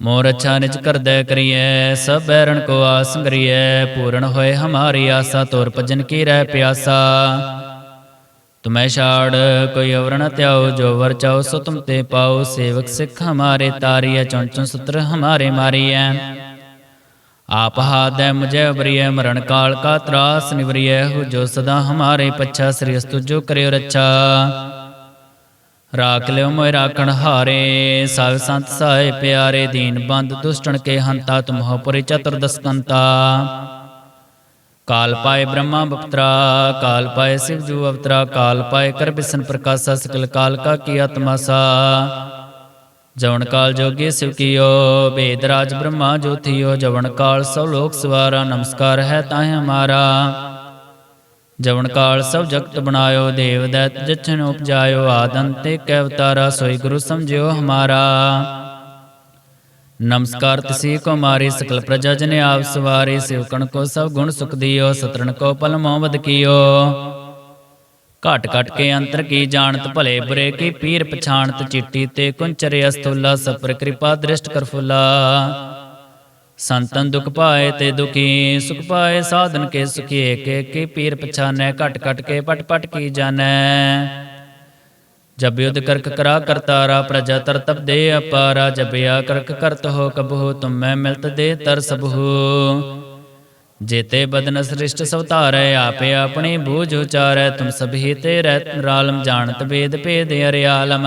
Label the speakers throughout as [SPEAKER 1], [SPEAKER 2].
[SPEAKER 1] ਮੋਰ ਅੱਛਾ ਨਿਜ ਕਰਦੈ ਕਰੀਐ, ਸਭ ਬੈਰਣ ਕੋ ਆਸ ਪੂਰਨ ਹੋਏ ਹਮਾਰੀ ਆਸਾ, ਤੋਰ ਭਜਨ ਕੀ ਰਹਿ ਪਿਆਸਾ। ਤੁਮੈ ਛਾੜ, ਕੋਈ ਅਵਰ ਨ ਧਿਆਓ ਜੋ ਵਰ ਚਾਓ ਸੋ ਤੁਮ ਤੇ ਪਾਓ ਸੇਵਕ ਸਿੱਖ ਹਮਾਰੇ ਤਾਰੀਐ, ਚੁਣ ਚੁਣ ਸੁਤਰ ਹਮਾਰੇ ਮਾਰੀਐ। ਆਪ ਹਾਦੈ ਮੁਝੇ ਅਬਰੀਐ ਮਰਨ ਕਾਲ ਕਾ ਤਰਾਸ ਨਿਵਰੀਐ ਹੋ ਜੋ ਸਦਾ ਹਮਾਰੇ ਪੱਛਾ, ਸ੍ਰੀ ਅਸਤੁ ਜੋ ਕਰਿਓ ਰੱਛਾ। ਰਾਖ ਲਿਓ ਮੋਇ ਰਾਖਣ ਹਾਰੇ ਸਭ ਸੰਤ ਸਹਾਇ ਪਿਆਰੇ ਦੀਨ ਬੰਦ ਦੁਸ਼ਟਣ ਕੇ ਹੰਤਾ ਤੁਮਹੁ ਪੁਰੀ ਚਤੁਰਦਸਕੰਤਾ ਕਾਲ ਪਾਏ ਬ੍ਰਹਮਾ ਬਪਤਰਾ ਕਾਲ ਪਾਏ ਸਿਵ ਜੂ ਅਵਤਰਾ ਕਾਲ ਪਾਏ ਕਰ ਬਿਸਨ ਪ੍ਰਕਾਸ਼ਾ ਸਕਲ ਕਾਲ ਕਾ ਕੀ ਆਤਮਾਸਾ ਜਵਨ ਕਾਲ ਜੋਗੀ ਸਿਵ ਕੀਓ ਬੇਦ ਰਾਜ ਬ੍ਰਹਮਾ ਜੋਥਿਓ ਜਵਨ ਕਾਲ ਸਭ ਲੋਕ ਸਵਾਰਾ ਨਮਸਕਾਰ ਹੈ ਤਾਹਿ ਹਮਾਰਾ। ਜਵਨ ਕਾਲ ਸਭ ਜਗਤ ਬਣਾਇਓ, ਦੇਵ ਦੈਤ ਜਛਨ ਉਪਜਾਇਓ ਆਦੰਤੇ ਕੈ ਅਵਤਾਰਾ, ਸੋਈ ਗੁਰੂ ਸਮਝਿਓ ਹਮਾਰਾ। ਨਮਸਕਾਰ ਤਿਸੀ ਕੋ ਮਾਰੀ, ਸਕਲ ਪ੍ਰਜਾ ਜਨ ਆਪ ਸਵਾਰੀ ਸਿਵਕਣ ਕੋ ਸਭ ਗੁਣ ਸੁਖ ਦਿਓ ਸਤਰਨ ਕੋ ਪਲ ਮੋਹਮਦ ਕੀਓ। ਘਟ ਘਟ ਕੇ ਅੰਤਰ ਕੀ ਜਾਣਤ, ਭਲੇ ਬੁਰੇ ਕੀ ਪੀਰ ਪਛਾਣਤ, ਚਿੱਟੀ ਤੇ ਕੁੰਚਰੇ ਅਸਤੁਲਾ ਸਪਰ ਕਿਰਪਾ ਦ੍ਰਿਸ਼ਟ ਕਰਫੁਲਾ ਸੰਤਨ ਦੁਖ ਪਾਏ ਤੇ ਦੁਖੀ, ਸੁਖ ਪਾਏ ਸਾਧਨ ਕੇ ਸੁਖੀ ਏਕ ਏਕ ਪੀਰ ਪਛਾਨੈ, ਘਟ ਘਟ ਕੇ ਪਟ ਪਟ ਕੀ ਜਾਣੈ। ਜਬ ਯੁਧ ਕਰਕ ਕਰਾ ਕਰਤਾਰਾ ਪ੍ਰਜਾ ਤਰ ਤਪ ਦੇ ਅਪਾਰਾ, ਜਬ ਆ ਕਰਕ ਕਰਤ ਹੋ ਕਬਹੁ, ਤੁਮ ਮੈਂ ਮਿਲਤ ਦੇ ਤਰ ਸਬਹੁ। ਜੇਤੇ ਬਦਨ ਸ੍ਰਿਸ਼ਟ ਸਵਤਾਰੈ ਆਪੇ ਆਪਣੀ ਬੂਝ ਉਚਾਰੈ, ਤੁਮ ਸਭੀ ਤੇ ਰਹਿ ਰਾਲਮ, ਜਾਣਤ ਵੇਦ ਭੇਦ ਅਰਿਆਲਮ।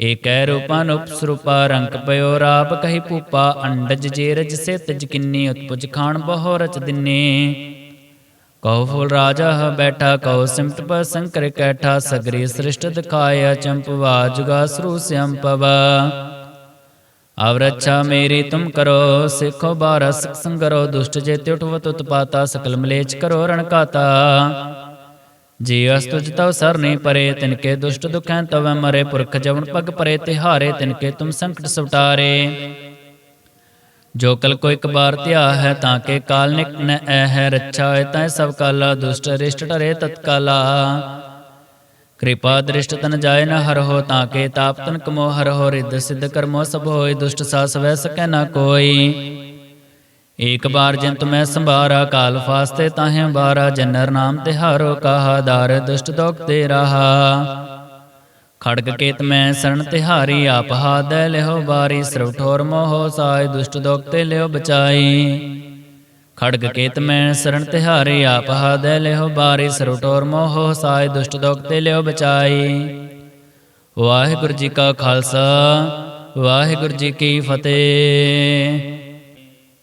[SPEAKER 1] ਏਕੈ ਰੂਪਾ ਨੂਪ ਸਰੂਪਾ ਪਇਓ ਰਾਪ ਕਹੀ ਪੂਪਾ ਅੰਡਜ ਜੇਰਜ ਸੇ ਤਜ ਕਿੰਨੀ ਉਤਪੁਜ ਖਾਨ ਬਹੁ ਰਚ ਦਿਨੇ। ਕਉ ਫੂਲ ਰਾਜਾ ਹ ਬੈਠਾ, ਕਉ ਸਿਮਟ ਪ ਸੰਕਰ ਕੈਠਾ, ਸਗਰੀ ਸ੍ਰਿਸ਼ਟ ਦਿਖਾਇਆ, ਚੰਪਵਾ, ਜੁਗਾ ਸਰੂ ਸਿਅੰਪਵ ਅਵ ਰੱਛਾ ਮੇਰੀ ਤੁਮ ਕਰੋ, ਸਿੱਖੋ ਬਾਰਸ ਸੰਗਰੋ, ਦੁਸ਼ਟ ਜੇ ਤਿਉਟਵਤ ਉਤਪਾਤਾ, ਸਕਲ ਮਲੇਚ ਕਰੋ ਰਣਕਾਤਾ ਕਾਤਾ ਜੀ ਅਸਤੁਜ ਤਵ ਸਰਨੇ ਪਰੇ ਤਿਨਕੇ ਦੁਸ਼ਟ ਦੁਖੈ ਤਵ ਮਰੇ ਪੁਰਖ ਜਵਨ ਪਗ ਪਰੇ ਤਿਹਾਰੇ ਤਿਨਕੇ ਤੁਮ ਸੰਕਟ ਸਵਟਾਰੇ। ਜੋ ਕਲ ਕੋ ਇੱਕ ਬਾਰ ਧਿਆ ਹੈ ਤਾਂ ਕੇ ਕਾਲ ਨਿਕ ਨ ਐ ਹੈ ਰੱਛਾ ਹੋਏ ਤੈ ਸਭ ਕਾਲਾ ਦੁਸ਼ਟ ਰਿਸ਼ਟ ਟਰੇ ਤਤਕਾਲਾ। ਕਿਰਪਾ ਦ੍ਰਿਸ਼ਟ ਤਨ ਜਾਏ ਨ ਹਰ ਹੋ ਤਾਂ ਕੇ ਤਾਪ ਤਨ ਕਮੋ ਹਰ ਹੋ ਰਿੱਧ ਸਿੱਧ ਕਰਮੋ ਸਭ ਹੋਏ ਦੁਸ਼ਟ ਸਾਸ ਵੈ ਸਕੈ ਨ ਕੋਈ। ਏਕ ਬਾਰ ਜਿੰਤ ਮੈਂ ਸੰਭਾਰਾ, ਕਾਲ ਫਾਸਤੇ ਤਾਹੇ ਬਾਰਾ ਜਨਰ ਨਾਮ ਤਿਹਾਰੋ ਕਹਾ, ਦਾਰ ਦੁਸ਼ਟ ਦੋਖ ਤੇ ਰਹਾ। ਖੜਗ ਕੇਤ ਮੈਂ ਸਰਣ ਤਿਹਾਰੀ ਆਪ ਹਾਦੈ ਲਿਓ ਬਾਰੀ ਸਰਵ ਠੋਰ ਮੋਹ ਸਾਇ, ਦੁਸ਼ਟ ਦੋਖ ਤੇ ਲਿਓ ਬਚਾਈ। ਖੜਗ ਕੇਤ ਮੈਂ ਸਰਣ ਤਿਹਾਰੀ ਆਪ ਹਾਦੈ ਲਿਓ ਬਾਰੀ ਸਰਵ ਠੋਰ ਮੋਹ ਸਾਇ, ਦੁਸ਼ਟ ਦੋਖ ਤੇ ਲਿਓ ਬਚਾਈ। ਵਾਹਿਗੁਰੂ ਜੀ ਕਾ ਖਾਲਸਾ, ਵਾਹਿਗੁਰੂ ਜੀ ਕੀ ਫਤਿਹ।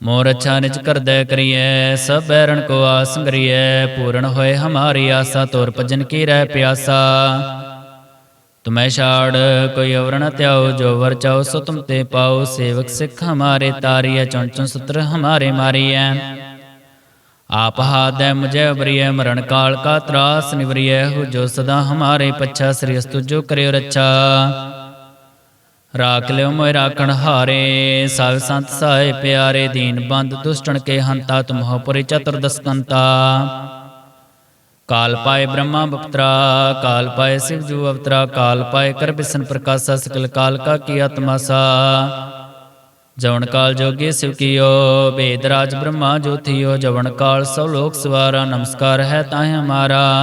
[SPEAKER 1] ਮੋਰ ਅੱਛਾ ਨਿਜ ਕਰਦੈ ਕਰੀਐ, ਸਭ ਬੈਰਣ ਕੋ ਆਸ ਕਰੀਐ ਪੂਰਨ ਹੋਏ ਹਮਾਰੀ ਆਸਾ, ਤੋਰ ਭਜਨ ਕੀ ਰਹਿ ਪਿਆਸਾ। ਤੁਮੈ ਛਾੜ, ਕੋਈ ਅਵਰ ਨ ਧਿਆਓ ਜੋ ਵਰ ਚਾਓ ਸੋ ਤੁਮ ਤੇ ਪਾਉ, ਸੇਵਕ ਸਿੱਖ ਹਮਾਰੇ ਤਾਰੀਐ, ਚੁਣ ਚੁਣ ਸੁਤਰ ਹਮਾਰੇ ਮਾਰੀਐ। ਆਪ ਹਾਦੈ ਮੁਝੇ ਅਬਰੀਐ ਮਰਨ ਕਾਲ ਕਾ ਤਰਾਸ ਨਿਵਰੀਐ ਹੋ ਜੋ ਸਦਾ ਹਮਾਰੇ ਪੱਛਾ, ਸ੍ਰੀ ਅਸਤੁ ਜੋ ਕਰਿਓ ਰੱਛਾ। ਰਾਖ ਲਿਓ ਮੋਇ ਰਾਖਣ ਹਾਰੇ। ਸਭ ਸੰਤ ਸਹਾਇ ਪਿਆਰੇ, ਦੀਨ ਬੰਦ ਦੁਸ਼ਟਣ ਕੇ ਹੰਤਾ ਤੁਮਹੁ ਪੁਰੀ ਚਤੁਰਦਸਕੰਤਾ ਕਾਲ ਪਾਏ ਬ੍ਰਹਮਾ ਬਪਤਰਾ, ਕਾਲ ਪਾਏ ਸਿਵ ਜੂ ਅਵਤਰਾ, ਕਾਲ ਪਾਏ ਕਰ ਬਿਸਨ ਪ੍ਰਕਾਸ਼ਾ, ਸਕਲ ਕਾਲ ਕਾ ਕੀ ਆਤਮਾਸਾ ਜਵਨ ਕਾਲ ਜੋਗੀ ਸਿਵ ਕੀਓ ਵੇਦ ਰਾਜ ਬ੍ਰਹਮਾ ਜੋਤੀਓ ਜਵਨ ਕਾਲ ਸਭ ਲੋਕ ਸਵਾਰਾ, ਨਮਸਕਾਰ ਹੈ ਤਾਹਿ ਹਮਾਰਾ।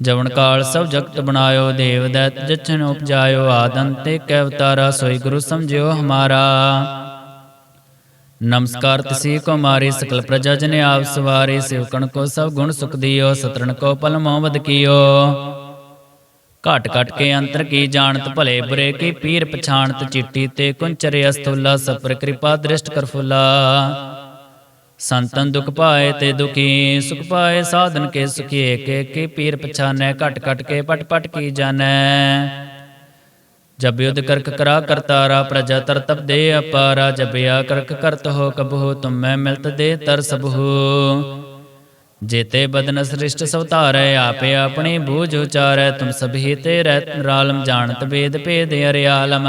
[SPEAKER 1] ਜਵਨ ਕਾਲ ਸਭ ਜਗਤ ਬਣਾਇਓ, ਦੇਵ ਦੈਤ ਜਛਨ ਉਪਜਾਇਓ ਆਦੰਤੇ ਕੈ ਅਵਤਾਰਾ, ਸੋਈ ਗੁਰੂ ਸਮਝਿਓ ਹਮਾਰਾ। ਨਮਸਕਾਰ ਤਸੀ ਕੋ ਮਾਰੀ ਸਕਲ ਪ੍ਰਜਾ ਜਨ ਆਪ ਸਵਾਰੀ ਸਿਵਕਣ ਕੋ ਸਭ ਗੁਣ ਸੁਖ ਦਿਓ, ਸਤਰਣ ਕੋ ਪਲ ਮੋਹਬਦ ਕੀਓ। ਘਟ ਘਟ ਕੇ ਅੰਤਰ ਕੀ ਜਾਣਤ, ਭਲੇ ਬੁਰੇ ਕੀ ਪੀਰ ਪਛਾਣਤ, ਚਿੱਟੀ ਤੇ ਕੁੰਚਰੇ ਅਸਤੁਲਾ ਸਪਰ ਕਿਰਪਾ ਦ੍ਰਿਸ਼ਟ ਕਰਫੁਲਾ ਸੰਤਨ ਦੁਖ ਪਾਏ ਤੇ ਦੁਖੀ, ਸੁਖ ਪਾਏ ਸਾਧਨ ਕੇ ਸੁਖੀ ਏਕ ਏਕ ਪੀਰ ਪਛਾਨੈ, ਘਟ ਘਟ ਕੇ ਪਟ ਪਟ ਕੀ ਜਾਣੈ। ਜਬ ਯੁਧ ਕਰਕ ਕਰਾ ਕਰਤਾਰਾ ਪ੍ਰਜਾ ਤਰ ਤਬ ਦੇ ਅਪਾਰਾ, ਜਬ ਆ ਕਰਕ ਕਰਤ ਹੋ ਕਬਹੁ, ਤੁਮ ਮੈਂ ਮਿਲਤ ਦੇ ਤਰ ਸਬਹੁ। ਜੇਤੇ ਬਦਨ ਸ੍ਰਿਸ਼ਟ ਸਵਤਾਰੈ, ਆਪੇ ਆਪਣੀ ਬੂਝ ਉਚਾਰੈ, ਤੁਮ ਸਭੀ ਤੇ ਰਹਿ ਰਾਲਮ ਜਾਣਤ ਵੇਦ ਭੇਦ ਅਰਿਆਲਮ।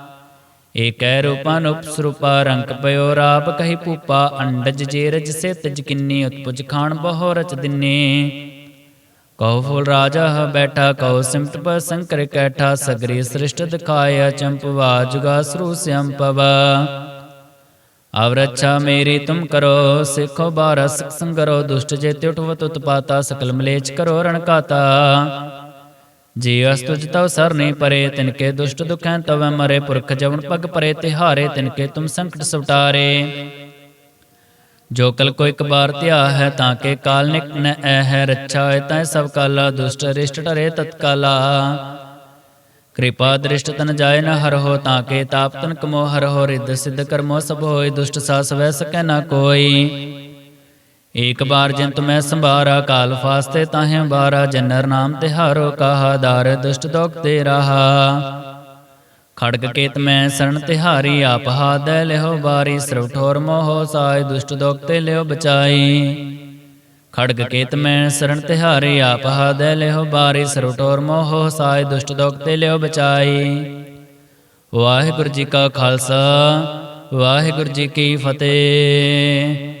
[SPEAKER 1] ਏਕੈ ਰੂਪਾ ਨੂਪ ਸਰੂਪਾ ਪਇਓ ਰਾਪ ਕਹੀ ਪੂਪਾ ਅੰਡਜ ਜੇਰਜ ਸੇ ਤਜ ਕਿੰਨੀ ਉਤਪੁਜ ਖਾਨ ਬਹੁ ਰਚ ਦਿਨੇ। ਕਉ ਫੁਲ ਰਾਜਾ ਹ ਬੈਠਾ, ਕਉ ਸਿਮਟ ਪ ਸੰਕਰ ਕੈਠਾ, ਸਗਰੀ ਸ੍ਰਿਸ਼ਟ ਦਿਖਾਇਆ, ਚੰਪਵਾ, ਜੁਗਾ ਸਰੂ ਸਿਅੰਪਵਾ ਅਵਰਛਾ ਮੇਰੀ ਤੁਮ ਕਰੋ, ਸਿੱਖੋ ਬਾਰਸ ਸੰਗਰੋ, ਦੁਸ਼ਟ ਜੇ ਤਿਉਟਵਤ ਉਤਪਾਤਾ, ਸਕਲ ਮਲੇਚ ਕਰੋ ਰਣਕਾਤਾ ਜੀ ਅਸਤੁਜ ਤਵ ਸਰਨੇ ਪਰੇ ਤਿਨਕੇ ਦੁਸ਼ਟ ਦੁਖੈ ਤਵੈ ਮਰੇ, ਪੁਰਖ ਜਵਨ ਪਗ ਪਰੇ, ਤਿਹਾਰੇ ਤਿਨਕੇ ਤੁਮ ਸੰਕਟ ਸਵਟਾਰੇ। ਜੋ ਕਲ ਕੋ ਇੱਕ ਬਾਰ ਧਿਆ ਹੈ, ਤਾਂ ਕੇ ਕਾਲ ਨਿਕ ਨ ਐ ਹੈ, ਰੱਛਾ ਹੋਏ ਤੈ ਸਭ ਕਾਲਾ, ਦੁਸ਼ਟ ਰਿਸ਼ਟ ਟਰੇ ਤਤਕਾਲਾ। ਕਿਰਪਾ ਦ੍ਰਿਸ਼ਟ ਤਨ ਜਾਏ ਨ ਹਰ ਹੋ, ਤਾਂ ਕੇ ਤਾਪ ਤਨ ਕਮੋ ਹਰ ਹੋ, ਰਿੱਧ ਸਿੱਧ ਕਰਮੋ ਸਭ ਹੋਏ, ਦੁਸ਼ਟ ਸਾਸ ਵੈ ਸਕੈ ਨਾ ਕੋਈ। ਏਕ ਬਾਰ ਜਿੰਤ ਮੈਂ ਸੰਭਾਰਾ, ਕਾਲ ਫਾਸਤੇ ਤਾਹੇ ਬਾਰਾ, ਜਨਰ ਨਾਮ ਤਿਹਾਰੋ ਕਹਾ, ਦਾਰ ਦੁਸ਼ਟ ਦੋਖ ਤੇ ਰਹਾ। ਖੜਗ ਕੇਤ ਮੈਂ ਸਰਣ ਤਿਹਾਰੀ ਆਪ ਹਾਦੈ ਲਿਓ ਬਾਰੀ, ਸਰਵ ਠੋਰ ਮੋਹ ਸਾਇ, ਦੁਸ਼ਟ ਦੋਖ ਤੇ ਲਿਓ ਬਚਾਈ। ਖੜਗ ਕੇਤ ਮੈਂ ਸਰਣ ਤਿਹਾਰੀ ਆਪ ਹਾਦੈ ਲਿਓ ਬਾਰੀ, ਸਰਵ ਠੋਰ ਮੋਹ ਸਾਇ, ਦੁਸ਼ਟ ਦੋਖ ਤੇ ਲਿਓ ਬਚਾਈ। ਵਾਹਿਗੁਰੂ ਜੀ ਕਾ ਖਾਲਸਾ, ਵਾਹਿਗੁਰੂ ਜੀ ਕੀ ਫਤਿਹ।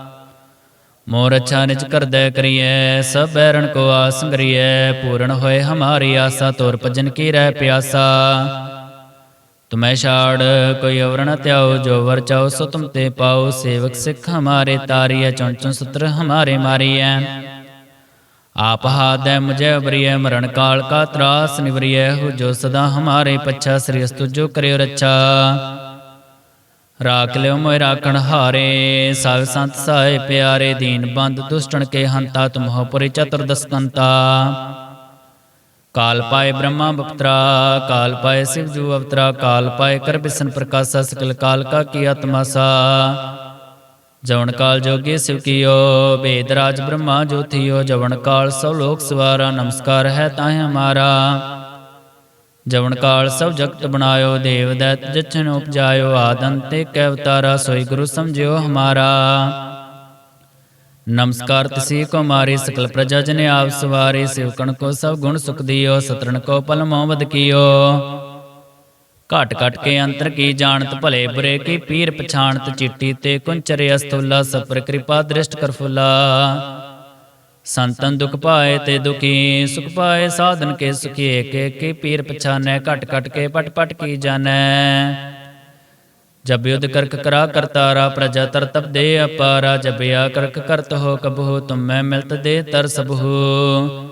[SPEAKER 1] ਮੋਰ ਅੱਛਾ ਨਿਜ ਕਰਦੈ ਕਰੀਐ, ਸਭ ਬੈਰਣ ਕੋ ਆਸ ਸੰਗਰੀਐ, ਪੂਰਨ ਹੋਏ ਹਮਾਰੀ ਆਸਾ, ਤੋਰ ਭਜਨ ਕੀ ਰਹਿ ਪਿਆਸਾ। ਤੁਮੈ ਛਾੜ, ਕੋਈ ਅਵਰਣ ਨ ਧਿਆਓ ਜੋ ਵਰ ਚਾਓ ਸੋ ਤੁਮ ਤੇ ਪਾਉ, ਸੇਵਕ ਸਿੱਖ ਹਮਾਰੇ ਤਾਰੀਐ, ਚੁਣ ਚੁਣ ਸਤਰ ਹਮਾਰੇ ਮਾਰੀਐ। ਆਪ ਹਾਦੈ ਮੁਝੇ ਅਬਰੀਐ ਮਰਨ ਕਾਲ ਕਾ ਤਰਾਸ ਨਿਵਰੀਐ ਹੋ ਜੋ ਸਦਾ ਹਮਾਰੇ ਪੱਛਾ, ਸ੍ਰੀ ਅਸਤੁ ਜੋ ਕਰਿਓ ਰੱਛਾ। ਰਾਖ ਲਿਓ ਮੋਇ ਰਾਖਣ ਹਾਰੇ। ਸਭ ਸੰਤ ਸਾਹਿ ਪਿਆਰੇ, ਦੀਨ ਬੰਦ ਦੁਸ਼ਟਣ ਕੇ ਹੰਤਾ, ਤੁਮਹੁ ਪੁਰੀ ਚਤੁਰਦਸਕੰਤਾ ਕਾਲ ਪਾਏ ਬ੍ਰਹਮਾ ਬਪਤਰਾ, ਕਾਲ ਪਾਏ ਸਿਵ ਜੂ ਅਵਤਰਾ, ਕਾਲ ਪਾਏ ਕਰ ਬਿਸਨ ਪ੍ਰਕਾਸ਼ਾ, ਸਕਲ ਕਾਲ ਕਾ ਕੀ ਆਤਮਾਸਾ। ਜਵਨ ਕਾਲ ਜੋਗੀ ਸਿਵ ਕੀਓ ਵੇਦ ਰਾਜ ਬ੍ਰਹਮਾ ਜੋਤੀਓ ਜਵਨ ਕਾਲ ਸਭ ਲੋਕ ਸਵਾਰਾ, ਨਮਸਕਾਰ ਹੈ ਤਾਹਿ ਹਮਾਰਾ। ਜਵਨ ਕਾਲ ਸਭ ਜਗਤ ਬਣਾਇਓ, ਦੇਵ ਦੈਤ ਜਛਨ ਉਪਜਾਇਓ ਆਦੰਤੇ ਕੈ ਅਵਤਾਰਾ, ਸੋਈ ਗੁਰੂ ਸਮਝਿਓ ਹਮਾਰਾ। ਨਮਸਕਾਰ ਤਸੀ ਕੋ ਮਾਰੀ ਸਕਲ ਪ੍ਰਜਾ ਜਨ ਆਪ ਸਵਾਰੀ ਸਿਵਕਣ ਕੋ ਸਭ ਗੁਣ ਸੁਖ ਦਿਓ ਸਤਰਨ ਕੋ ਪਲ ਮੋਹਬਦ ਕੀਓ। ਘਟ ਘਟ ਕੇ ਅੰਤਰ ਕੀ ਜਾਣਤ, ਭਲੇ ਬੁਰੇ ਕੀ ਪੀਰ ਪਛਾਣਤ, ਚਿੱਟੀ ਤੇ ਕੁੰਚਰੇ ਅਸਤੁਲਾ ਸਪਰ ਕਿਰਪਾ ਦ੍ਰਿਸ਼ਟ ਕਰਫੁਲਾ ਸੰਤਨ ਦੁਖ ਪਾਏ ਤੇ ਦੁਖੀ, ਸੁਖ ਪਾਏ ਸਾਧਨ ਕੇ ਸੁਖੀ, ਏਕ ਏਕ ਪੀਰ ਪਛਾਨੈ, ਘਟ ਘਟ ਕੇ ਪਟ ਪਟ ਕੀ ਜਾਣੈ। ਜਬ ਯੁਧ ਕਰਕ ਕਰਾ ਕਰਤਾਰਾ ਪ੍ਰਜਾ ਤਰ ਤਪ ਦੇ ਅਪਾਰਾ ਜਬਿਆ ਕਰਕ ਕਰਤ ਹੋ ਕਬਹੁ, ਤੁਮ ਮੈਂ ਮਿਲਤ ਦੇ ਤਰ ਸਬਹੁ।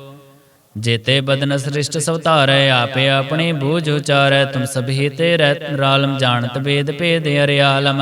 [SPEAKER 1] ਜੇਤੇ ਬਦਨ ਸ੍ਰਿਸ਼ਟ ਸਵਤਾਰੈ, ਆਪੇ ਆਪਣੀ ਬੂਝ ਉਚਾਰੈ, ਤੁਮ ਸਭੀ ਤੇ ਰਹਿ ਰਾਲਮ, ਜਾਣਤ ਵੇਦ ਭੇਦ ਅਰਿਆਲਮ।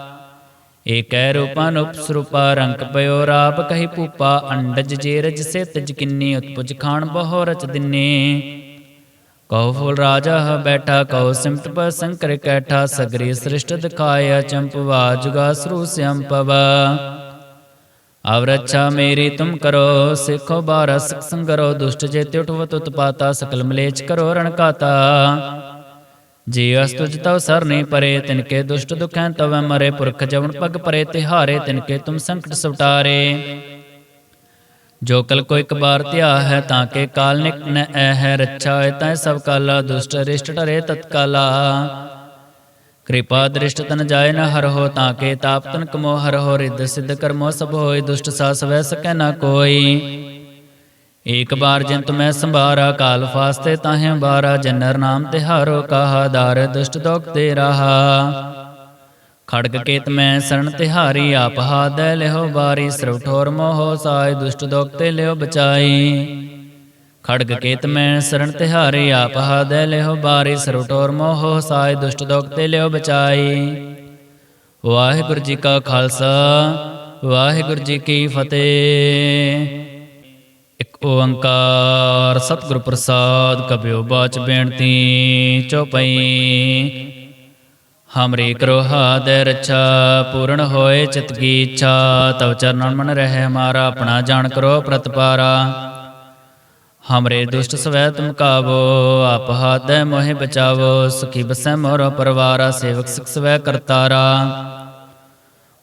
[SPEAKER 1] ਏਕੈ ਰੂਪਾਨੁਪ ਸਰੂਪਾ ਰੰਕ ਪਇਓ ਰਾਪ ਕਹੀ ਪੂਪਾ ਅੰਡਜ ਜੇਰਜ ਸੇ ਤਜ ਕਿੰਨੀ ਉਤਪੁਜ ਖਾਨ ਬਹੁ ਰਚ ਦਿਨੇ। ਕਉ ਫੁਲ ਰਾਜਾ ਬੈਠਾ, ਕਉ ਸਿਮਟ ਪ ਸੰਕਰ ਕੈਠਾ, ਸਗਰੀ ਸ੍ਰਿਸ਼ਟ ਦਿਖਾਇਆ ਚੰਪਵਾ, ਜੁਗਾ ਸਰੂ ਸਿਅੰਪਵ ਅਵਰਛਾ ਮੇਰੀ ਤੁਮ ਕਰੋ, ਸਿੱਖੋ ਬਾਰਸ ਸੰਗਰੋ, ਦੁਸ਼ਟ ਜੇ ਤਿਉਟਵਤ ਉਤਪਾਤਾ, ਸਕਲ ਮਲੇਚ ਕਰੋ ਰਣਕਾਤਾ ਜੀ ਅਸਤੁਜ ਤਵ ਸਰਨੇ ਪਰੇ ਤਿਨਕੇ ਦੁਸ਼ਟ ਦੁਖੈ ਤਵ ਮਰੇ ਪੁਰਖ ਜਵਨ ਪਗ ਪਰੇ ਤਿਹਾਰੇ ਤਿਨਕੇ ਤੁਮ ਸੰਕਟ ਸਵਟਾਰੇ ਜੋ ਕਲ ਕੋ ਇੱਕ ਬਾਰ ਧਿਆ ਹੈ ਤਾਂ ਕੇ ਕਾਲ ਨਿਕ ਨ ਐ ਹੈ ਰੱਛਾ ਹੈ ਤੈ ਸਭ ਕਾਲਾ ਦੁਸ਼ਟ ਰਿਸ਼ਟ ਟਰੇ ਤਤਕਾਲਾ। ਕਿਰਪਾ ਦ੍ਰਿਸ਼ਟ ਤਨ ਜਾਏ ਨ ਹਰ ਹੋ ਤਾਂ ਕੇ ਤਾਪ ਤਨ ਕਮੋ ਹਰ ਹੋ ਰਿੱਧ ਸਿੱਧ ਕਰਮੋ ਸਭ ਹੋਏ ਦੁਸ਼ਟ ਸਾਸ ਵੈ ਸਕੈ ਨ ਕੋਈ। ਏਕ ਬਾਰ ਜਿਨ ਤੁਮੈ ਸੰਭਾਰਾ, ਕਾਲ ਫਾਸਤੇ ਤਾਹੇ ਬਾਰਾ, ਜਨਰ ਨਾਮ ਤਿਹਾਰੋ ਕਹਾ, ਦਾਰ ਦੁਸ਼ਟ ਦੋਖ ਤੇ ਰਹਾ। ਖੜਗ ਕੇਤ ਮੈਂ ਸਰਣ ਤਿਹਾਰੀ ਆਪ ਹਾਦੈ ਲਿਓ ਬਾਰੀ, ਸਰਵ ਠੋਰ ਮੋਹ ਸਾਇ, ਦੁਸ਼ਟ ਦੋਖ ਤੇ ਲਿਓ ਬਚਾਈ। ਖੜਗ ਕੇਤ ਮੈਂ ਸਰਣ ਤਿਹਾਰੀ ਆਪ ਹਾਦੈ ਲਿਓ ਬਾਰੀ, ਸਰਵ ਠੋਰ ਮੋਹ ਸਾਇ, ਦੁਸ਼ਟ ਦੋਖ ਤੇ ਲਿਓ ਬਚਾਈ। ਵਾਹਿਗੁਰੂ ਜੀ ਕਾ ਖਾਲਸਾ, ਵਾਹਿਗੁਰੂ ਜੀ ਕੀ ਫਤਿਹ। ਇਕ ਓੰਕਾਰ ਸਤਿਗੁਰ ਪ੍ਰਸਾਦ ਕਬਿਓ ਬਾਚ ਬੇਨਤੀ ਚਉਪਈ ਹਮਰੀ ਕਰੋ ਹਾਦੈ ਰੱਛਾ ਪੂਰਨ ਹੋਏ ਚਿਤ ਕੀ ਇੱਛਾ, ਤਵ ਚਰਨਨ ਮਨ ਰਹਿ ਹਮਾਰਾ, ਆਪਣਾ ਜਾਣ ਕਰੋ ਪ੍ਰਤਪਾਰਾ। ਹਮਰੇ ਦੁਸ਼ਟ ਸਵੈ ਤੁਮ ਕਾਵੋ, ਆਪ ਹਾਦੈ ਮੋਹਿ ਬਚਾਵੋ, ਸੁਖੀ ਬਸੈ ਮੋਰ ਪਰਵਾਰਾ, ਸੇਵਕ ਸਿਖ ਸਵੈ ਕਰਤਾਰਾ।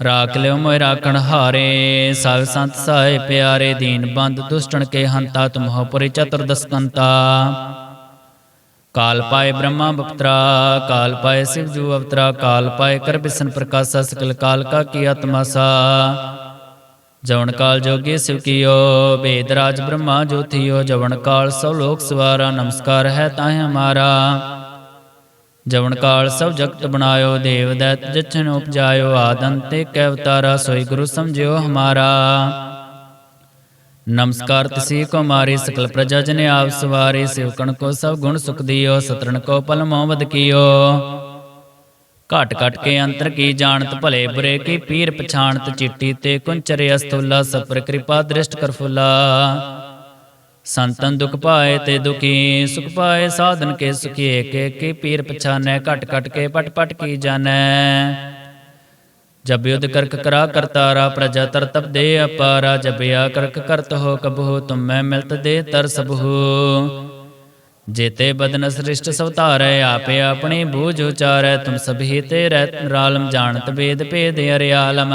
[SPEAKER 1] ਰਾਖ ਲਿਓ ਮੋਇ ਰਾਖਣ ਹਾਰੇ ਸਭ ਸੰਤ ਸਾਏ ਪਿਆਰੇ ਦੀਨ ਬੰਦ ਦੁਸ਼ਟਣ ਕੇ ਹੰਤਾ ਤੁਮਹੁ ਪੁਰੀ ਚਤੁਰਦਸਕੰਤਾ ਕਾਲ ਪਾਏ ਬ੍ਰਹਮਾ ਬਪਤਰਾ ਕਾਲ ਪਾਏ ਸਿਵ ਜੂ ਅਵਤਰਾ ਕਾਲ ਪਾਏ ਕਰ ਬਿਸਨ ਪ੍ਰਕਾਸ਼ਾ ਸਕਲ ਕਾਲ ਕਾ ਕੀ ਆਤਮਾਸਾ ਜਵਨ ਕਾਲ ਜੋਗੀ ਸਿਵ ਕੀਓ ਬੇਦ ਰਾਜ ਬ੍ਰਹਮਾ ਜੋਤੀਓ ਜਵਨ ਕਾਲ ਸਭ ਲੋਕ ਸਵਾਰਾ ਨਮਸਕਾਰ ਹੈ ਤਾਹੇ ਹਮਾਰਾ ਜਵਨ ਕਾਲ ਸਭ ਜਗਤ ਬਣਾਇਓ, ਦੇਵ ਦੈਤ ਜਛਨ ਉਪਜਾਇਓ ਆਦੰਤੇ ਕੈ ਅਵਤਾਰਾ, ਸੋਈ ਗੁਰੂ ਸਮਝਿਓ ਹਮਾਰਾ। ਨਮਸਕਾਰ ਤਸੀ ਕੋ ਮਾਰੀ ਸਕਲ ਪ੍ਰਜਾ ਜਨ ਆਪ ਸਵਾਰੇ ਸਿਵਕਣ ਕੋ ਸਭ ਗੁਣ ਸੁਖ ਦਿਓ ਸਤਰਨ ਕੋ ਪਲ ਮੋਵਦ ਕੀਓ। ਘਟ ਘਟ ਕੇ ਅੰਤਰ ਕੀ ਜਾਣਤ, ਭਲੇ ਬੁਰੇ ਕੀ ਪੀਰ ਪਛਾਣਤ, ਚਿੱਟੀ ਤੇ ਕੁੰਚਰੇ ਅਸਤੁਲਾ ਸਪਰ ਕਿਰਪਾ ਦ੍ਰਿਸ਼ਟ ਕਰ ਸੰਤਨ ਦੁਖ ਪਾਏ ਤੇ ਦੁਖੀ, ਸੁਖ ਪਾਏ ਸਾਧਨ ਕੇ ਸੁਖੀ ਏਕ ਏਕ ਪੀਰ ਪਛਾਨੈ, ਘਟ ਘਟ ਕੇ ਪਟ ਪਟ ਕੀ ਜਾਣੈ। ਜਬ ਯੁਧ ਕਰਕ ਕਰਾ ਕਰਤਾਰਾ, ਪ੍ਰਜਾ ਤਰਤਪ ਦੇ ਅਪਾਰਾ ਜਬਿਆ ਕਰਕ ਕਰਤ ਹੋ ਕਬਹੁ, ਤੁਮ ਮੈਂ ਮਿਲਤ ਦੇ ਤਰ ਸਬਹੁ। ਜੇਤੇ ਬਦਨ ਸ੍ਰਿਸ਼ਟ ਸਵਤਾਰੈ ਆਪੇ ਆਪਣੀ ਬੂਝ ਉਚਾਰੈ, ਤੁਮ ਸਭੀ ਤੇ ਰਹਿ ਰਾਲਮ, ਜਾਣਤ ਵੇਦ ਭੇਦ ਅਰਿਆਲਮ।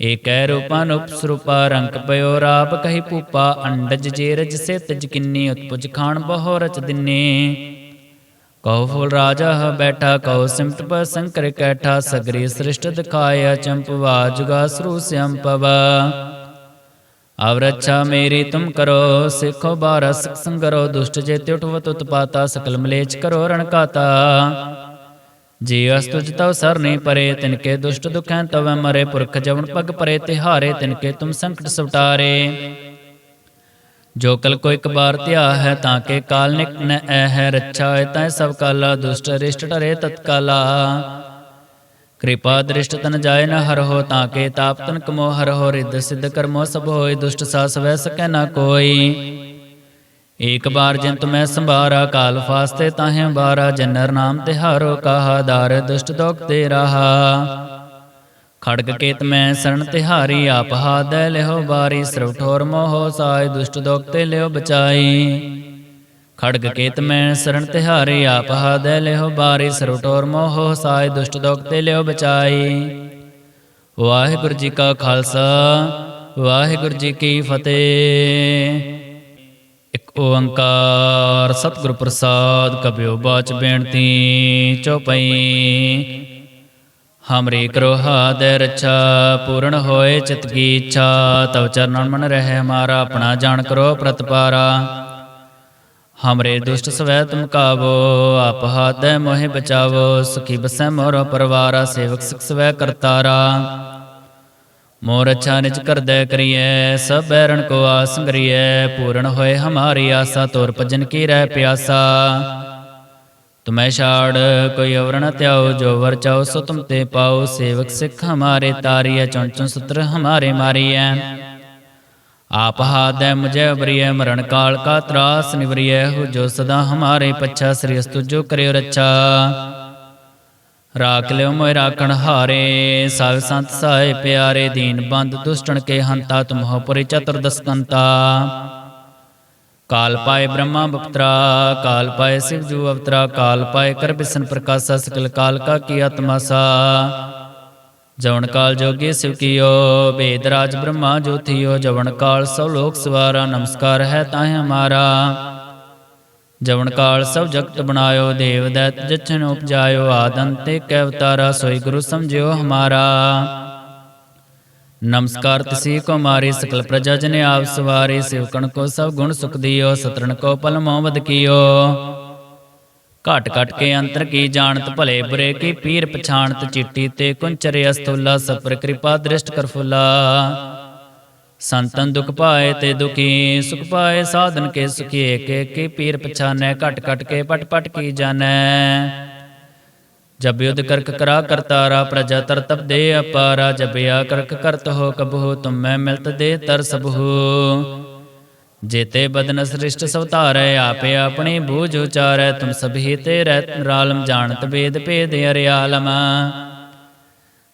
[SPEAKER 1] ਏਕੈ ਰੂਪਾਨੁਪ ਸਰੂਪਾ ਰੰਕ ਪਇਓ, ਰਾਪ ਕਹੀ ਪੂਪਾ ਅੰਡਜ ਜੇਰਜ ਸੇ ਤਜ ਕਿੰਨੀ, ਉਤਪੁਜ ਖਾਨ ਬਹੁ ਰਚ ਦਿਨੇ। ਕਉ ਫੁਲ ਰਾਜਾ ਬੈਠਾ, ਕਉ ਸਿਮਟ ਪ ਸੰਕਰ ਕੈਠਾ, ਸਗਰੀ ਸ੍ਰਿਸ਼ਟ ਦਿਖਾਇਆ, ਚੰਪਵਾ ਜੁਗਾ ਸਰੂ ਸਿਅੰਪਵ ਅਵਰਛਾ ਮੇਰੀ ਤੁਮ ਕਰੋ, ਸਿੱਖੋ ਬਾਰਸ ਸੰਗਰੋ, ਦੁਸ਼ਟ ਜੇ ਤਿਉਟਵਤ ਉਤਪਾਤਾ, ਸਕਲ ਮਲੇਚ ਕਰੋ ਰਣਕਾਤਾ ਜੀ ਅਸ ਤੁਜ ਤਉ ਪਰੇ, ਤਿਨ ਕੇ ਦੁਸ਼ਟ ਦੁਖੈ ਤਵੈ ਮਰੇ, ਪੁਰਖ ਜਵਨ ਪਗ ਪਰੇ ਤਿਹਾਰੇ, ਤਿਨ ਕੇ ਤੁਮ ਸੰਕਟ ਸਵਟਾਰੇ। ਜੋ ਕਲ ਕੋ ਇੱਕ ਬਾਰ ਧਿਆ ਹੈ, ਤਾਂ ਕੇ ਕਾਲ ਨਿਕ ਨ ਐ ਹੈ, ਰੱਛਾ ਹੋਏ ਤੈ ਸਭ ਕਾਲਾ, ਦੁਸ਼ਟ ਰਿਸ਼ਟ ਟਰੇ ਤਤਕਾਲਾ। ਕਿਰਪਾ ਦ੍ਰਿਸ਼ਟ ਤਨ ਜਾਏ ਨ ਹਰ ਹੋ, ਤਾਂ ਕੇ ਤਾਪ ਤਨ ਕਮੋ ਹਰ ਹੋ, ਰਿੱਧ ਸਿੱਧ ਕਰਮੋ ਸਭ ਹੋਏ, ਦੁਸ਼ਟ ਸਾਸ ਵੈ ਸਕੈ ਨਾ ਕੋਈ। ਏਕ ਬਾਰ ਜਿਨ ਤੁਮੈ ਸੰਭਾਰਾ, ਕਾਲ ਫਾਸਤੇ ਤਾਹੇ ਬਾਰਾ, ਜਨਰ ਨਾਮ ਤਿਹਾਰੋ ਕਾਹਾ, ਦਾਰ ਦੁਸ਼ਟ ਦੋਖ ਤੇ ਰਹਾ। ਖੜਗ ਕੇਤ ਮੈਂ ਸਰਣ ਤਿਹਾਰੀ ਆਪ ਹਾਦੈ ਲਿਓ ਬਾਰੀ, ਸਰਵ ਠੋਰ ਮੋਹ ਸਾਇ, ਦੁਸ਼ਟ ਦੋਖ ਤੇ ਲਿਓ ਬਚਾਈ। ਖੜਗ ਕੇਤ ਮੈਂ ਸਰਣ ਤਿਹਾਰੀ ਆਪ ਹਾਦੈ ਲਿਓ ਬਾਰੀ, ਸਰਵ ਠੋਰ ਮੋਹ ਸਾਇ, ਦੁਸ਼ਟ ਦੋਖ ਤੇ ਲਿਓ ਬਚਾਈ। ਵਾਹਿਗੁਰੂ ਜੀ ਕਾ ਖਾਲਸਾ, ਵਾਹਿਗੁਰੂ ਜੀ ਕੀ ਫਤਿਹ। ਓੰਕਾਰ ਸਤਿਗੁਰ ਪ੍ਰਸਾਦ ਕਬਿਓ ਬਾਚ ਬੇਨਤੀ ਚਉਪਈ ਹਮਰੀ ਕਰੋ ਹਾਦੈ ਰੱਛਾ, ਪੂਰਨ ਹੋਏ ਚਿਤ ਕੀ ਇੱਛਾ, ਤਵ ਚਰਨਨ ਮਨ ਰਹਿ ਹਮਾਰਾ ਆਪਣਾ ਜਾਣ ਕਰੋ ਪ੍ਰਤਪਾਰਾ ਹਮਰੇ ਦੁਸ਼ਟ ਸਵੈ ਤੁਮ ਕਾਵੋ, ਆਪ ਹਾਦੈ ਮੋਹਿ ਬਚਾਵੋ, ਸੁਖੀ ਬਸੈ ਮੋਰ ਪਰਵਾਰਾ, ਸੇਵਕ ਸਿਖ ਸਵੈ ਕਰਤਾਰਾ। ਮੋਰ ਅੱਛਾ ਨਿਜ ਕਰਦੈ ਕਰੀਐ, ਸਭ ਬੈਰਣ ਕੋ ਆਸ ਕਰੀਐ ਪੂਰਨ ਹੋਏ ਹਮਾਰੀ ਆਸਾ, ਤੋਰ ਭਜਨ ਕੀ ਰਹਿ ਪਿਆਸਾ। ਤੁਮੈ ਛਾੜ, ਕੋਈ ਅਵਰਣ ਨ ਧਿਆਓ ਜੋ ਵਰ ਚਾਓ ਸੋ ਤੁਮ ਤੇ ਪਾਉ, ਸੇਵਕ ਸਿੱਖ ਹਮਾਰੇ ਤਾਰੀਐ, ਚੁਣ ਚੁਣ ਸੁਤਰ ਹਮਾਰੇ ਮਾਰੀਐ। ਆਪ ਹਾਦੈ ਮੁਝੇ ਅਬਰੀਐ ਮਰਨ ਕਾਲ ਕਾ ਤਰਾਸ ਨਿਵਰੀਐ ਹੋ ਜੋ ਸਦਾ ਹਮਾਰੇ ਪੱਛਾ, ਸ੍ਰੀ ਅਸਤੁ ਜੋ ਕਰਿਓ ਰੱਛਾ। ਰਾਖ ਲਿਓ ਮੋਇ ਰਾਖਣ ਹਾਰੇ। ਸਾਧ ਸੰਤ ਸਹਾਇ ਪਿਆਰੇ ਦੀਨ ਬੰਦ ਦੁਸ਼ਟਣ ਕੇ ਹੰਤਾ ਤੁਮਹੁ ਪੁਰੀ ਚਤੁਰਦਸਕੰਤਾ ਕਾਲ ਪਾਏ ਬ੍ਰਹਮਾ ਬਪਤਰਾ, ਕਾਲ ਪਾਏ ਸਿਵ ਜੂ ਅਵਤਰਾ, ਕਾਲ ਪਾਏ ਕਰ ਬਿਸਨ ਪ੍ਰਕਾਸ਼ਾ ਸਕਲ ਕਾਲ ਕਾ ਕੀ ਆਤਮਾਸਾ ਜਵਨ ਕਾਲ ਜੋਗੀ ਸਿਵ ਕੀਓ, ਬੇਦ ਰਾਜ ਬ੍ਰਹਮਾ ਜੋਥਿਓ ਜਵਨ ਕਾਲ ਸਭ ਲੋਕ ਸਵਾਰਾ, ਨਮਸਕਾਰ ਹੈ ਤਾਹੇ ਹਮਾਰਾ। ਜਵਨ ਕਾਲ ਸਭ ਜਗਤ ਬਣਾਇਓ, ਦੇਵ ਦੈਤ ਜਛਨ ਉਪਜਾਇਓ ਆਦੰਤੇ ਕੈ ਅਵਤਾਰਾ ਸੋਈ ਗੁਰੂ ਸਮਝਿਓ ਹਮਾਰਾ। ਨਮਸਕਾਰ ਤਿਸੀ ਕੋ ਮਾਰੀ, ਸਕਲ ਪ੍ਰਜਾ ਜਨ ਆਪ ਸਵਾਰੇ ਸਿਵਕਣ ਕੋ ਸਭ ਗੁਣ ਸੁਖ ਦਿਓ, ਸਤਰਣ ਕੋ ਪਲ ਮੋਵਦ ਕੀਓ। ਘਟ ਘਟ ਕੇ ਅੰਤਰ ਕੀ ਜਾਣਤ, ਭਲੇ ਬੁਰੇ ਕੀ ਪੀਰ ਪਛਾਣਤ, ਚਿੱਟੀ ਤੇ ਕੁੰਚਰੇ ਅਸਤੁਲਾ ਸਪਰ ਕਿਰਪਾ ਦ੍ਰਿਸ਼ਟ ਕਰਫੁਲਾ ਸੰਤਨ ਦੁਖ ਪਾਏ ਤੇ ਦੁਖੀ, ਸੁਖ ਪਾਏ ਸਾਧਨ ਕੇ ਸੁਖੀ ਏਕ ਏਕ ਪੀਰ ਪਛਾਨੈ ਘਟ ਘਟ ਕੇ ਪਟ ਪਟ ਕੀ ਜਾਣੈ। ਜਬ ਯੁਧ ਕਰਕ ਕਰਾ ਕਰਤਾਰਾ, ਪ੍ਰਜਾ ਤਰ ਤਬ ਦੇ ਅਪਾਰਾ ਜਬਿਆ ਕਰਕ ਕਰਤ ਹੋ ਕਬਹੁ, ਤੁਮ ਮੈਂ ਮਿਲਤ ਦੇ ਤਰ ਸਬਹੁ। ਜੇਤੇ ਬਦਨ ਸ੍ਰਿਸ਼ਟ ਸਵਤਾਰੈ ਆਪੇ ਆਪਣੀ ਬੂਝ ਉਚਾਰੈ, ਤੁਮ ਸਭੀ ਤੇ ਰਹਿ ਰਾਲਮ, ਜਾਣਤ ਵੇਦ ਭੇਦ ਅਰਿਆਲਮ।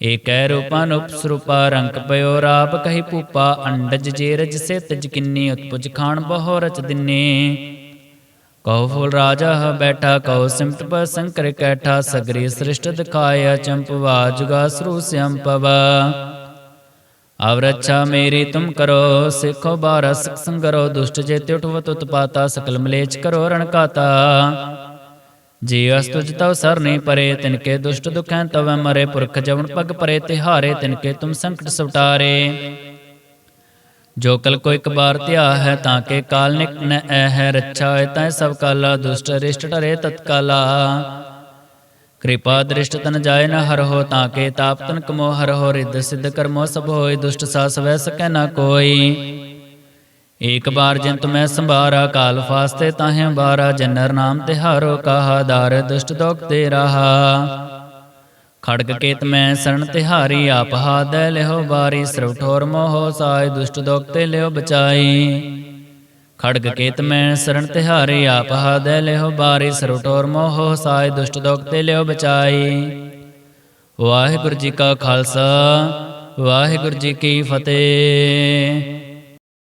[SPEAKER 1] ਏਕੈ ਰੂਪਾਨ ਉਪਸਰੂਪਾ ਰੰਕ ਪਇਓ, ਰਾਪ ਕਹੀ ਪੂਪਾ ਅੰਡਜ ਜੇਰਜ ਸੇ ਤਜ ਕਿੰਨੀ ਉਤਪੁਜ ਖਾਨ ਬਹੁ ਰਚ ਦਿਨੇ। ਕਉ ਫੁਲ ਰਾਜਾ ਹ ਬੈਠਾ, ਕਉ ਸਿਮਟ ਪ ਸੰਕਰ ਕੈਠਾ, ਸਗਰੀ ਸ੍ਰਿਸ਼ਟ ਦਿਖਾਇਆ ਚੰਪਵਾ ਜੁਗਾ ਸਰੂ ਸਿਅੰਪਵ ਅਵਰਛਾ ਮੇਰੀ ਤੁਮ ਕਰੋ, ਸਿੱਖੋ ਬਾਰਸ ਸੰਗਰੋ, ਦੁਸ਼ਟ ਜੇ ਤਿਉਟਵਤ ਉਤਪਾਤਾ, ਸਕਲ ਮਲੇਚ ਕਰੋ ਰਣਕਾਤਾ ਕਾਤਾ ਜੀ ਅਸ ਸਰ ਨਹੀਂ ਪਰੇ, ਤਿਨ ਕੇ ਦੁਸ਼ਟ ਦੁਖੈ ਤਵੈ ਮਰੇ, ਪੁਰਖ ਜਵਨ ਪਗ ਪਰੇ, ਤਿਹਾਰੇ ਤਿਨ ਕੇ ਤੁਮ ਸੰਕਟ ਸਵਟਾਰੇ। ਜੋ ਕਲ ਕੋ ਇੱਕ ਬਾਰ ਧਿਆ ਹੈ, ਤਾਂ ਕੇ ਕਾਲ ਨਿਕ ਨ ਐ ਹੈ, ਰੱਛਾ ਹੋਏ ਤੈ ਸਭ ਕਾਲਾ, ਦੁਸ਼ਟ ਰਿਸ਼ਟ ਟਰੇ ਤਤਕਾਲਾ। ਕਿਰਪਾ ਦ੍ਰਿਸ਼ਟ ਤਨ ਜਾਏ ਨ ਹਰ ਹੋ, ਤਾਂ ਕੇ ਤਾਪ ਤਨ ਕਮੋ ਹਰ ਹੋ, ਰਿੱਧ ਸਿੱਧ ਕਰਮੋ ਸਭ ਹੋਏ, ਦੁਸ਼ਟ ਸਾਸ ਵੈ ਸਕੈ ਨਾ ਕੋਈ। ਏਕ ਬਾਰ ਜਿਨ ਤੁਮੈ ਸੰਭਾਰਾ, ਕਾਲ ਫਾਸਤੇ ਤਾਹੇ ਬਾਰਾ, ਜਨਰ ਨਾਮ ਤਿਹਾਰੋ ਕਾਹਾ, ਦਾਰ ਦੁਸ਼ਟ ਦੋਖ ਤੇ ਰਹਾ। ਖੜਗ ਕੇਤ ਮੈਂ ਸਰਣ ਤਿਹਾਰੀ ਆਪ ਹਾਦੈ ਲਿਓ ਬਾਰੀ, ਸਰਵ ਠੋਰ ਮੋਹ ਸਾਇ, ਦੁਸ਼ਟ ਦੋਖ ਤੇ ਲਿਓ ਬਚਾਈ। ਖੜਗ ਕੇਤ ਮੈਂ ਸਰਣ ਤਿਹਾਰੀ ਆਪ ਹਾਦੈ ਲਿਓ ਬਾਰੀ, ਸਰਵ ਠੋਰ ਮੋਹ ਸਾਇ, ਦੁਸ਼ਟ ਦੋਖ ਤੇ ਲਿਓ ਬਚਾਈ। ਵਾਹਿਗੁਰੂ ਜੀ ਕਾ ਖਾਲਸਾ, ਵਾਹਿਗੁਰੂ ਜੀ ਕੀ ਫਤਿਹ।